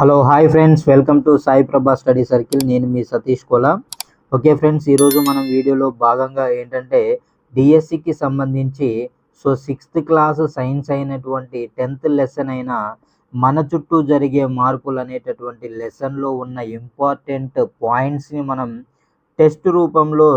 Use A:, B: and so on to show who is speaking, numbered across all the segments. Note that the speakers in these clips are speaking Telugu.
A: Hello hi friends. Welcome to Sai Prabha study circle. నేను మీ సతీష్ కోలా. ఓకే ఫ్రెండ్స్ ఈరోజు మనం వీడియోలో భాగంగా ఏంటంటే డిఎస్సికి సంబంధించి సో సిక్స్త్ క్లాస్ సైన్స్ అయినటువంటి టెన్త్ లెసన్ అయిన మన చుట్టూ జరిగే మార్పులు అనేటటువంటి లెసన్లో ఉన్న ఇంపార్టెంట్ పాయింట్స్ని మనం టెస్ట్ రూపంలో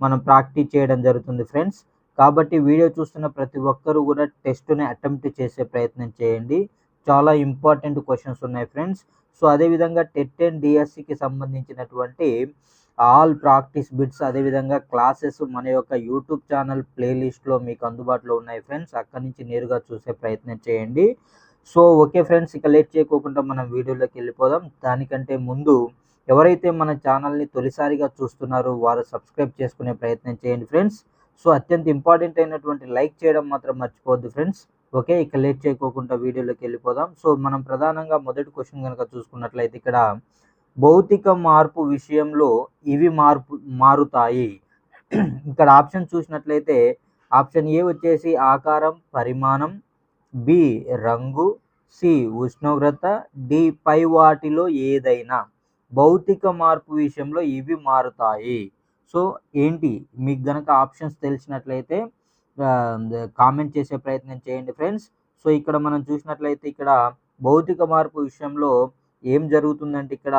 A: మనం ప్రాక్టీస్ చేయడం జరుగుతుంది ఫ్రెండ్స్. కాబట్టి వీడియో చూస్తున్న ప్రతి ఒక్కరూ కూడా టెస్ట్ని అటెంప్ట్ చేసే ప్రయత్నం చేయండి. చాలా ఇంపార్టెంట్ క్వశ్చన్స్ ఉన్నాయి ఫ్రెండ్స్. సో అదేవిధంగా టెట్ అండ్ డిఎస్సికి సంబంధించినటువంటి ఆల్ ప్రాక్టీస్ బిట్స్ అదేవిధంగా క్లాసెస్ మన యొక్క యూట్యూబ్ ఛానల్ ప్లేలిస్ట్లో మీకు అందుబాటులో ఉన్నాయి ఫ్రెండ్స్. అక్కడి నుంచి నేరుగా చూసే ప్రయత్నం చేయండి. సో ఓకే ఫ్రెండ్స్ ఇక లేట్ చేయకోకుండా మనం వీడియోలోకి వెళ్ళిపోదాం. దానికంటే ముందు ఎవరైతే మన ఛానల్ని తొలిసారిగా చూస్తున్నారో వారు సబ్స్క్రైబ్ చేసుకునే ప్రయత్నం చేయండి ఫ్రెండ్స్. సో అత్యంత ఇంపార్టెంట్ అయినటువంటి లైక్ చేయడం మాత్రం మర్చిపోవద్దు ఫ్రెండ్స్. ఓకే ఇక లేట్ చేయకోకుండా వీడియోలోకి వెళ్ళిపోదాం. సో మనం ప్రధానంగా మొదటి క్వశ్చన్ కనుక చూసుకున్నట్లయితే ఇక్కడ భౌతిక మార్పు విషయంలో ఇవి మార్పు మారుతాయి. ఇక్కడ ఆప్షన్ చూసినట్లయితే ఆప్షన్ ఏ వచ్చేసి ఆకారం పరిమాణం బి రంగు సి ఉష్ణోగ్రత డి పై వాటిలో ఏదైనా. భౌతిక మార్పు విషయంలో ఇవి మారుతాయి. సో ఏంటి? మీకు గనక ఆప్షన్స్ తెలిసినట్లయితే కామెంట్ చేసే ప్రయత్నం చేయండి ఫ్రెండ్స్ సో ఇక్కడ మనం చూసినట్లయితే ఇక్కడ భౌతిక మార్పు విషయంలో ఏం జరుగుతుందంటే ఇక్కడ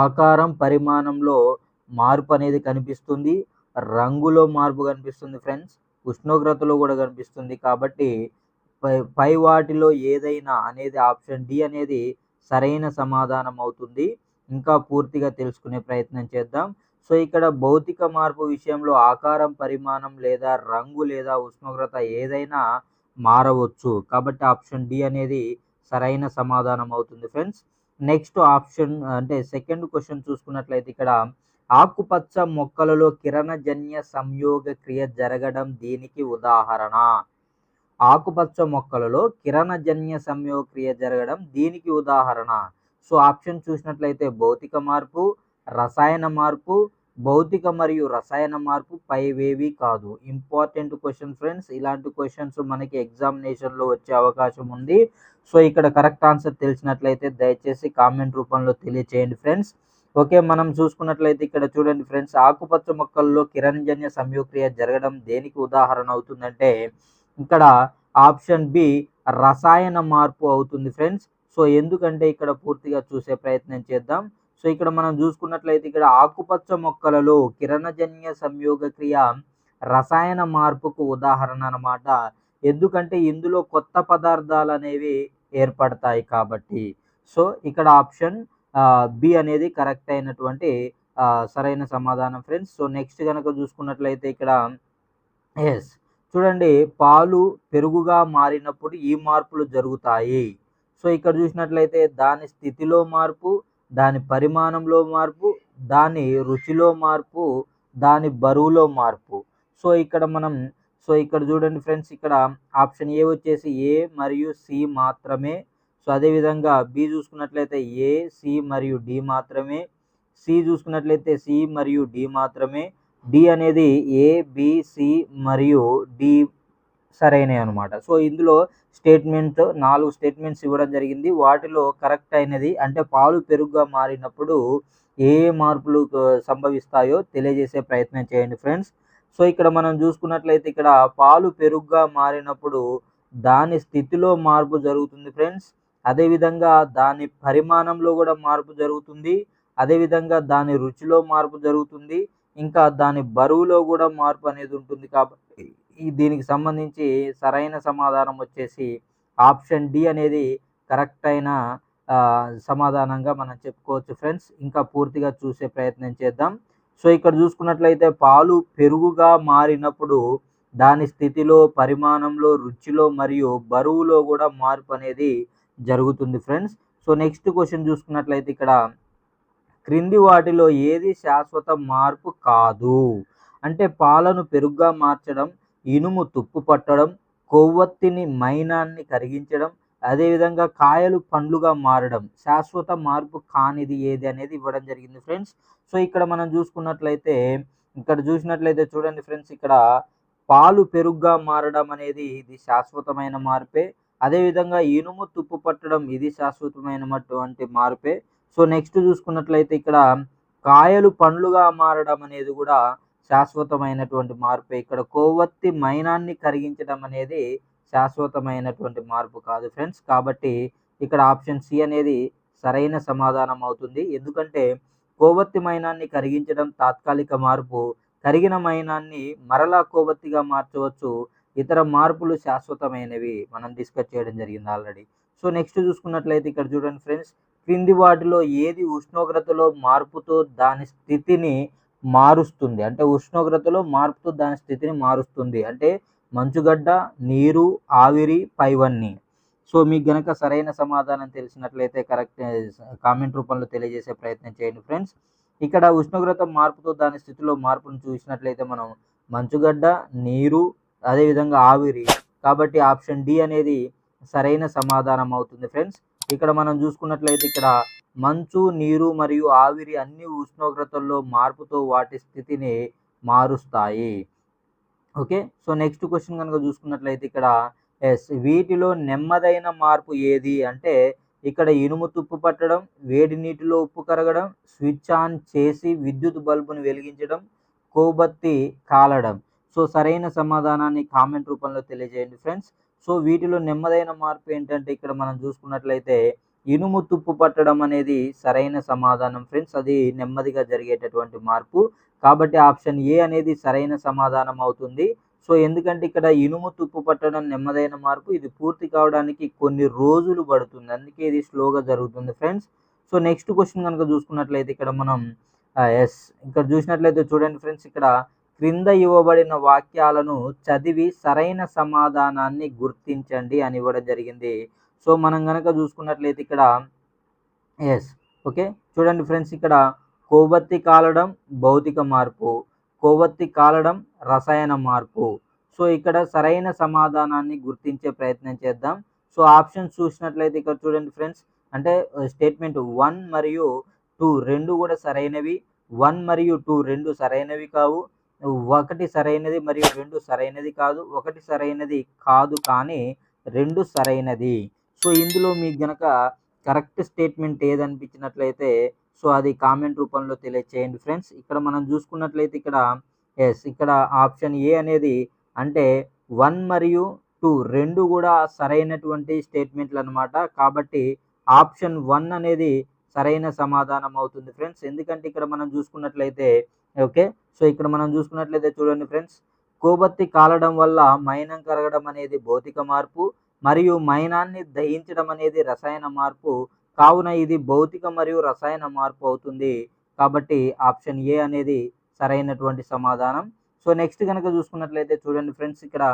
A: ఆకారం పరిమాణంలో మార్పు అనేది కనిపిస్తుంది. రంగులో మార్పు కనిపిస్తుంది ఫ్రెండ్స్ ఉష్ణోగ్రతలో కూడా కనిపిస్తుంది. కాబట్టి పై పై వాటిలో ఏదైనా అనేది ఆప్షన్ డి అనేది సరైన సమాధానం అవుతుంది. ఇంకా పూర్తిగా తెలుసుకునే ప్రయత్నం చేద్దాం. సో ఇక్కడ భౌతిక మార్పు విషయంలో ఆకారం పరిమాణం లేదా రంగు లేదా ఉష్ణోగ్రత ఏదైనా మారవచ్చు. కాబట్టి ఆప్షన్ డి అనేది సరైన సమాధానం అవుతుంది ఫ్రెండ్స్. నెక్స్ట్ ఆప్షన్ అంటే సెకండ్ క్వశ్చన్ చూసుకున్నట్లయితే ఇక్కడ ఆకుపచ్చ మొక్కలలో కిరణజన్య సంయోగ క్రియ జరగడం దీనికి ఉదాహరణ. ఆకుపచ్చ మొక్కలలో కిరణజన్య సంయోగ క్రియ జరగడం దీనికి ఉదాహరణ. సో ఆప్షన్ చూసినట్లయితే భౌతిక మార్పు రసాయన మార్పు భౌతిక మరియు రసాయన మార్పు పైవేవి కాదు. ఇంపార్టెంట్ క్వశ్చన్ ఫ్రెండ్స్ ఇలాంటి క్వశ్చన్స్ మనకి ఎగ్జామినేషన్లో వచ్చే అవకాశం ఉంది. సో ఇక్కడ కరెక్ట్ ఆన్సర్ తెలిసినట్లయితే దయచేసి కామెంట్ రూపంలో తెలియచేయండి ఫ్రెండ్స్ ఓకే మనం చూసుకున్నట్లయితే ఇక్కడ చూడండి ఫ్రెండ్స్ ఆకుపచ్చ మొక్కల్లో కిరణజన్య సంయోక్రియ జరగడం దేనికి ఉదాహరణ అవుతుందంటే ఇక్కడ ఆప్షన్ బి రసాయన మార్పు అవుతుంది ఫ్రెండ్స్ సో ఎందుకంటే ఇక్కడ పూర్తిగా చూసే ప్రయత్నం చేద్దాం. సో ఇక్కడ మనం చూసుకున్నట్లయితే ఇక్కడ ఆకుపచ్చ మొక్కలలో కిరణజన్య సంయోగ క్రియ రసాయన మార్పుకు ఉదాహరణ అన్నమాట. ఎందుకంటే ఇందులో కొత్త పదార్థాలు అనేవి ఏర్పడతాయి కాబట్టి. సో ఇక్కడ ఆప్షన్ బి అనేది కరెక్ట్ అయినటువంటి సరైన సమాధానం ఫ్రెండ్స్. సో నెక్స్ట్ కనుక చూసుకున్నట్లయితే ఇక్కడ ఎస్ చూడండి పాలు పెరుగుగా మారినప్పుడు ఈ మార్పులు జరుగుతాయి. సో ఇక్కడ చూసినట్లయితే దాని స్థితిలో మార్పు దాని పరిమాణంలో మార్పు దాని రుచిలో మార్పు దాని బరువులో మార్పు. సో ఇక్కడ మనం సో ఇక్కడ చూడండి ఫ్రెండ్స్ ఇక్కడ ఆప్షన్ ఏ వచ్చేసి ఏ మరియు సి మాత్రమే. సో అదేవిధంగా బి చూసుకున్నట్లయితే ఏ సి మరియు డి మాత్రమే. సి చూసుకున్నట్లయితే సి మరియు డి మాత్రమే. డి అనేది ఏ బి సి మరియు డి సరైనవి అనమాట సో ఇందులో స్టేట్మెంట్ నాలుగు స్టేట్మెంట్స్ ఇవ్వడం జరిగింది. వాటిలో కరెక్ట్ అయినది అంటే పాలు పెరుగుగా మారినప్పుడు ఏ మార్పులు సంభవిస్తాయో తెలియజేసే ప్రయత్నం చేయండి ఫ్రెండ్స్. సో ఇక్కడ మనం చూసుకున్నట్లయితే ఇక్కడ పాలు పెరుగుగా మారినప్పుడు దాని స్థితిలో మార్పు జరుగుతుంది ఫ్రెండ్స్. అదేవిధంగా దాని పరిమాణంలో కూడా మార్పు జరుగుతుంది. అదేవిధంగా దాని రుచిలో మార్పు జరుగుతుంది. ఇంకా దాని బరువులో కూడా మార్పు అనేది ఉంటుంది కాబట్టి దీనికి సంబంధించి సరైన సమాధానం వచ్చేసి ఆప్షన్ డి అనేది కరెక్ట్ అయిన సమాధానంగా మనం చెప్పుకోవచ్చు ఫ్రెండ్స్. ఇంకా పూర్తిగా చూసే ప్రయత్నం చేద్దాం. సో ఇక్కడ చూసుకున్నట్లయితే పాలు పెరుగుగా మారినప్పుడు దాని స్థితిలో పరిమాణంలో రుచిలో మరియు బరువులో కూడా మార్పు అనేది జరుగుతుంది ఫ్రెండ్స్. సో నెక్స్ట్ క్వశ్చన్ చూసుకున్నట్లయితే ఇక్కడ క్రింది వాటిలో ఏది శాశ్వత మార్పు కాదు? అంటే పాలను పెరుగుగా మార్చడం ఇనుము తుప్పు పట్టడం కొవ్వొత్తిని మైనాన్ని కరిగించడం అదేవిధంగా కాయలు పండ్లుగా మారడం శాశ్వత మార్పు కానిది ఏది అనేది ఇవ్వడం జరిగింది ఫ్రెండ్స్. సో ఇక్కడ మనం చూసుకున్నట్లయితే ఇక్కడ చూసినట్లయితే చూడండి ఫ్రెండ్స్ ఇక్కడ పాలు పెరుగుగా మారడం అనేది ఇది శాశ్వతమైన మార్పే. అదేవిధంగా ఇనుము తుప్పు పట్టడం ఇది శాశ్వతమైనటువంటి మార్పే. సో నెక్స్ట్ చూసుకున్నట్లయితే ఇక్కడ కాయలు పండ్లుగా మారడం అనేది కూడా శాశ్వతమైనటువంటి మార్పు. ఇక్కడ కొవ్వొత్తి మైనాన్ని కరిగించడం అనేది శాశ్వతమైనటువంటి మార్పు కాదు ఫ్రెండ్స్. కాబట్టి ఇక్కడ ఆప్షన్ సి అనేది సరైన సమాధానం అవుతుంది. ఎందుకంటే కొవ్వొత్తి మైనాన్ని కరిగించడం తాత్కాలిక మార్పు. కరిగిన మైనాన్ని మరలా కొవ్వొత్తిగా మార్చవచ్చు. ఇతర మార్పులు శాశ్వతమైనవి మనం డిస్కస్ చేయడం జరిగింది ఆల్రెడీ. సో నెక్స్ట్ చూసుకున్నట్లయితే ఇక్కడ చూడండి ఫ్రెండ్స్. క్రింది వాటిలో ఏది ఉష్ణోగ్రతలో మార్పుతో దాని స్థితిని మారుస్తుంది. అంటే ఉష్ణోగ్రతలో మార్పుతో దాని స్థితిని మారుస్తుంది. అంటే మంచుగడ్డ నీరు ఆవిరి పైవన్నీ. సో మీకు గనక సరైన సమాధానం తెలిసినట్లయితే కరెక్ట్ కామెంట్ రూపంలో తెలియజేసే ప్రయత్నం చేయండి ఫ్రెండ్స్. ఇక్కడ ఉష్ణోగ్రత మార్పుతో దాని స్థితిలో మార్పును చూసినట్లయితే మనం మంచుగడ్డ నీరు అదేవిధంగా ఆవిరి. కాబట్టి ఆప్షన్ డి అనేది సరైన సమాధానం అవుతుంది ఫ్రెండ్స్. ఇక్కడ మనం చూసుకున్నట్లయితే ఇక్కడ మంచు నీరు మరియు ఆవిరి అన్ని ఉష్ణోగ్రతల్లో మార్పుతో వాటి స్థితిని మారుస్తాయి. ఓకే? సో నెక్స్ట్ క్వశ్చన్ కనుక చూసుకున్నట్లయితే ఇక్కడ ఎస్ వీటిలో నెమ్మదైన మార్పు ఏది అంటే ఇక్కడ ఇనుము తుప్పు పట్టడం వేడి నీటిలో ఉప్పు కరగడం స్విచ్ ఆన్ చేసి విద్యుత్ బల్బును వెలిగించడం కోబత్తి కాలడం. సో సరైన సమాధానాన్ని కామెంట్ రూపంలో తెలియజేయండి ఫ్రెండ్స్. సో వీటిలో నెమ్మదైన మార్పు ఏంటంటే ఇక్కడ మనం చూసుకున్నట్లయితే ఇనుము తుప్పు పట్టడం అనేది సరైన సమాధానం ఫ్రెండ్స్. అది నెమ్మదిగా జరిగేటటువంటి మార్పు. కాబట్టి ఆప్షన్ ఏ అనేది సరైన సమాధానం అవుతుంది. సో ఎందుకంటే ఇక్కడ ఇనుము తుప్పు పట్టడం నెమ్మదైన మార్పు. ఇది పూర్తి కావడానికి కొన్ని రోజులు పడుతుంది. అందుకే ఇది స్లోగా జరుగుతుంది ఫ్రెండ్స్. సో నెక్స్ట్ క్వశ్చన్ కనుక చూసుకున్నట్లయితే ఇక్కడ మనం ఎస్ ఇక్కడ చూసినట్లయితే చూడండి ఫ్రెండ్స్ ఇక్కడ క్రింద ఇవ్వబడిన వాక్యాలను చదివి సరైన సమాధానాన్ని గుర్తించండి అని ఇవ్వడం జరిగింది. సో మనం కనుక చూసుకున్నట్లయితే ఇక్కడ ఎస్ ఓకే చూడండి ఫ్రెండ్స్ ఇక్కడ కొవ్వొత్తి కాలడం భౌతిక మార్పు కొవ్వొత్తి కాలడం రసాయన మార్పు. సో ఇక్కడ సరైన సమాధానాన్ని గుర్తించే ప్రయత్నం చేద్దాం. సో ఆప్షన్స్ చూసినట్లయితే ఇక్కడ చూడండి ఫ్రెండ్స్ అంటే uh, స్టేట్మెంట్ వన్ మరియు టూ రెండు కూడా సరైనవి. వన్ మరియు టూ రెండు సరైనవి కావు. ఒకటి సరైనది మరియు రెండు సరైనది కాదు. ఒకటి సరైనది కాదు కానీ రెండు సరైనది. సో ఇందులో మీకు గనక కరెక్ట్ స్టేట్మెంట్ ఏదనిపించినట్లయితే సో అది కామెంట్ రూపంలో తెలియచేయండి ఫ్రెండ్స్. ఇక్కడ మనం చూసుకున్నట్లయితే ఇక్కడ ఎస్ ఇక్కడ ఆప్షన్ ఏ అనేది అంటే వన్ మరియు టూ రెండు కూడా సరైనటువంటి స్టేట్మెంట్లు అనమాట కాబట్టి ఆప్షన్ వన్ అనేది సరైన సమాధానం అవుతుంది ఫ్రెండ్స్. ఎందుకంటే ఇక్కడ మనం చూసుకున్నట్లయితే ఓకే సో ఇక్కడ మనం చూసుకున్నట్లయితే చూడండి ఫ్రెండ్స్. కొవ్వొత్తి కాలడం వల్ల మైనం కరగడం అనేది భౌతిక మార్పు. మరియు మైనాన్ని దహించడం అనేది రసాయన మార్పు. కావున ఇది భౌతిక మరియు రసాయన మార్పు అవుతుంది. కాబట్టి ఆప్షన్ ఏ అనేది సరైనటువంటి సమాధానం. సో నెక్స్ట్ కనుక చూసుకున్నట్లయితే చూడండి ఫ్రెండ్స్ ఇక్కడ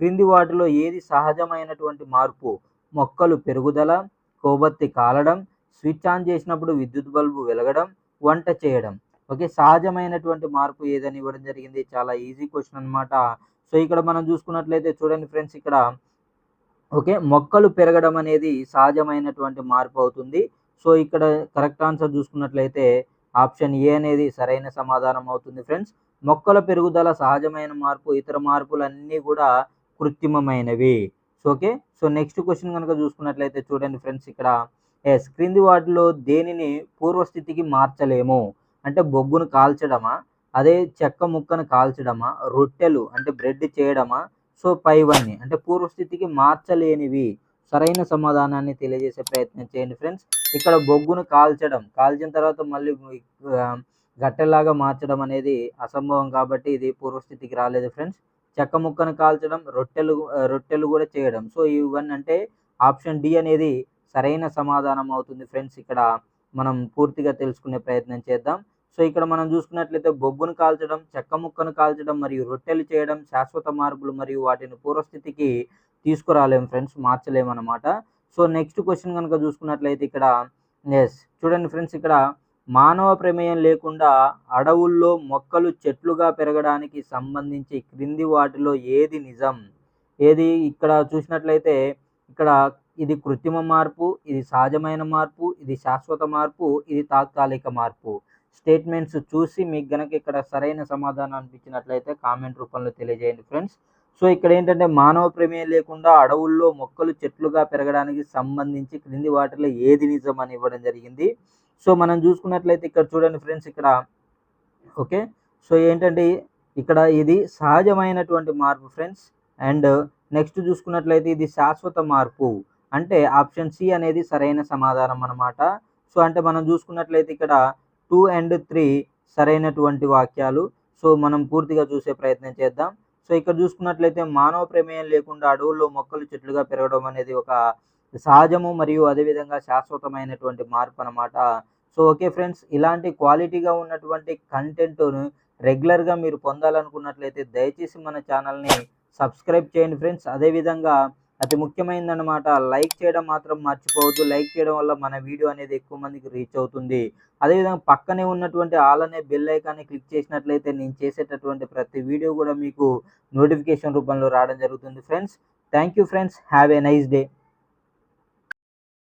A: క్రింది వాటిలో ఏది సహజమైనటువంటి మార్పు? మొక్కలు పెరుగుదల కొవ్వొత్తి కాలడం స్విచ్ ఆన్ చేసినప్పుడు విద్యుత్ బల్బు వెలగడం వంట చేయడం. ఓకే సహజమైనటువంటి మార్పు ఏదని ఇవ్వడం జరిగింది. చాలా ఈజీ క్వశ్చన్ అనమాట సో ఇక్కడ మనం చూసుకున్నట్లయితే చూడండి ఫ్రెండ్స్ ఇక్కడ ఓకే? మొక్కలు పెరగడం అనేది సహజమైనటువంటి మార్పు అవుతుంది. సో ఇక్కడ కరెక్ట్ ఆన్సర్ చూసుకున్నట్లయితే ఆప్షన్ ఏ అనేది సరైన సమాధానం అవుతుంది ఫ్రెండ్స్. మొక్కల పెరుగుదల సహజమైన మార్పు ఇతర మార్పులన్నీ కూడా కృత్రిమమైనవి. So okay? So next question కనుక చూసుకున్నట్లయితే చూడండి ఫ్రెండ్స్ ఇక్కడ. ఎస్ క్రింది వాటిలో దేనిని పూర్వస్థితికి మార్చలేము? అంటే బొగ్గును కాల్చడమా? అదే చెక్క ముక్కను కాల్చడమా? రొట్టెలు అంటే బ్రెడ్ చేయడమా? సో పైవన్నీ అంటే పూర్వస్థితికి మార్చలేనివి. సరైన సమాధానాన్ని తెలియజేసే ప్రయత్నం చేయండి ఫ్రెండ్స్. ఇక్కడ బొగ్గును కాల్చడం. కాల్చిన తర్వాత మళ్ళీ గట్టెలాగా మార్చడం అనేది అసంభవం కాబట్టి ఇది పూర్వస్థితికి రాలేదు ఫ్రెండ్స్. చెక్క ముక్కను కాల్చడం రొట్టెలు రొట్టెలు కూడా చేయడం. సో ఇవన్నీ అంటే ఆప్షన్ డి అనేది సరైన సమాధానం అవుతుంది ఫ్రెండ్స్. ఇక్కడ మనం పూర్తిగా తెలుసుకునే ప్రయత్నం చేద్దాం. సో ఇక్కడ మనం చూసుకున్నట్లయితే బొగ్గును కాల్చడం చెక్క ముక్కను కాల్చడం మరియు రొట్టెలు చేయడం శాశ్వత మార్పులు మరియు వాటిని పూర్వస్థితికి తీసుకురాలేం ఫ్రెండ్స్ మార్చలేం అనమాట సో నెక్స్ట్ క్వశ్చన్ కనుక చూసుకున్నట్లయితే ఇక్కడ ఎస్ చూడండి ఫ్రెండ్స్ ఇక్కడ మానవ ప్రమేయం లేకుండా అడవుల్లో మొక్కలు చెట్లుగా పెరగడానికి సంబంధించి క్రింది వాటిలో ఏది నిజం? ఏది? ఇక్కడ చూసినట్లయితే ఇక్కడ ఇది కృత్రిమ మార్పు ఇది సహజమైన మార్పు ఇది శాశ్వత మార్పు ఇది తాత్కాలిక మార్పు. స్టేట్మెంట్స్ చూసి మీకు గనక ఇక్కడ సరైన సమాధానం అనిపించినట్లయితే కామెంట్ రూపంలో తెలియజేయండి ఫ్రెండ్స్. సో ఇక్కడ ఏంటంటే మానవ ప్రమేయం లేకుండా అడవుల్లో మొక్కలు చెట్లుగా పెరగడానికి సంబంధించి క్రింది వాటిలో ఏది నిజం అని ఇవ్వడం జరిగింది. సో మనం చూసుకున్నట్లయితే ఇక్కడ చూడండి ఫ్రెండ్స్ ఇక్కడ. ఓకే. సో ఏంటంటే ఇక్కడ ఇది సహజమైనటువంటి మార్పు ఫ్రెండ్స్. అండ్ నెక్స్ట్ చూసుకున్నట్లయితే ఇది శాశ్వత మార్పు. అంటే ఆప్షన్ సి అనేది సరైన సమాధానం అన్నమాట. సో అంటే మనం చూసుకున్నట్లయితే ఇక్కడ టూ అండ్ త్రీ సరైనటువంటి వాక్యాలు. సో మనం పూర్తిగా చూసే ప్రయత్నం చేద్దాం. సో ఇక్కడ చూసుకున్నట్లయితే మానవ ప్రమేయం లేకుండా అడవుల్లో మొక్కలు చెట్లుగా పెరగడం అనేది ఒక సహజము మరియు అదేవిధంగా శాశ్వతమైనటువంటి మార్పు అన్నమాట. సో ఓకే ఫ్రెండ్స్ ఇలాంటి క్వాలిటీగా ఉన్నటువంటి కంటెంట్ను రెగ్యులర్గా మీరు పొందాలనుకున్నట్లయితే దయచేసి మన ఛానల్ని సబ్స్క్రైబ్ చేయండి ఫ్రెండ్స్. అదేవిధంగా అతి ముఖ్యమైనదన్నమాట లైక్ చేయడం మాత్రం మర్చిపోవద్దు. లైక్ చేయడం వల్ల మన వీడియో అనేది ఎక్కువ మందికి రీచ్ అవుతుంది. అదేవిధంగా పక్కనే ఉన్నటువంటి ఆల్ అనే బెల్ ఐకాన్ని క్లిక్ చేసినట్లయితే నేను చేసేటటువంటి ప్రతి వీడియో కూడా మీకు నోటిఫికేషన్ రూపంలో రావడం జరుగుతుంది. Friends thank you friends. Have a nice day.